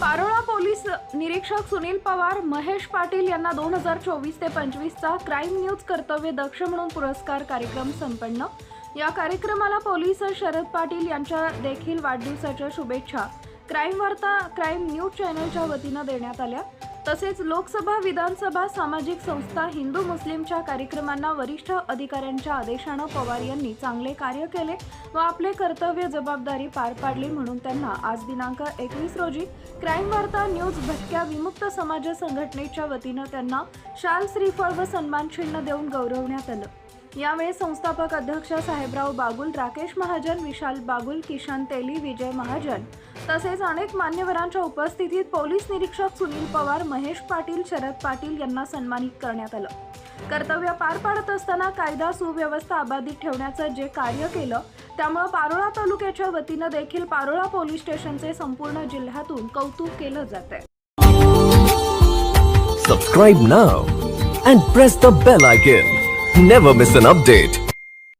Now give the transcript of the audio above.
Parola police निरीक्षक सुनील पवार महेश पाटील यांना दोन हजार चोवीस ते पंचवीसचा क्राईम न्यूज कर्तव्य दक्ष म्हणून पुरस्कार कार्यक्रम संपन्न. या कार्यक्रमाला पोलीस शरद पाटील यांच्या देखील वाढदिवसाच्या शुभेच्छा. क्राईम वार्ता क्राईम न्यूज चॅनलच्या वतीनं देण्यात आल्या. तसेच लोकसभा विधानसभा सामाजिक संस्था हिंदू मुस्लिमच्या कार्यक्रमांना वरिष्ठ अधिकाऱ्यांच्या आदेशानं पवार यांनी चांगले कार्य केले. व आपले कर्तव्य जबाबदारी पार पाडली म्हणून त्यांना आज दिनांक एकवीस रोजी क्राईम वार्ता न्यूज भटक्या विमुक्त समाज संघटनेच्या वतीनं त्यांना शाल श्रीफळ व सन्मान चिन्ह देऊन गौरवण्यात आलं. यावेळी संस्थापक अध्यक्ष साहेबराव बागुल राकेश महाजन विशाल बागुल किशन तेली विजय महाजन तसेच अनेक मान्यवरांच्या उपस्थितीत पोलीस निरीक्षक सुनील पवार महेश पाटील शरद पाटील यांना सन्मानित करण्यात आलं. कर्तव्य पार पाडत असताना कायदा सुव्यवस्था अबाधित ठेवण्याचं जे कार्य केलं त्यामुळे पारोळा तालुक्याच्या वतीनं देखील पारोळा पोलीस स्टेशनचे संपूर्ण जिल्ह्यातून कौतुक केलं जात आहे subscribe now and press the bell icon never miss an update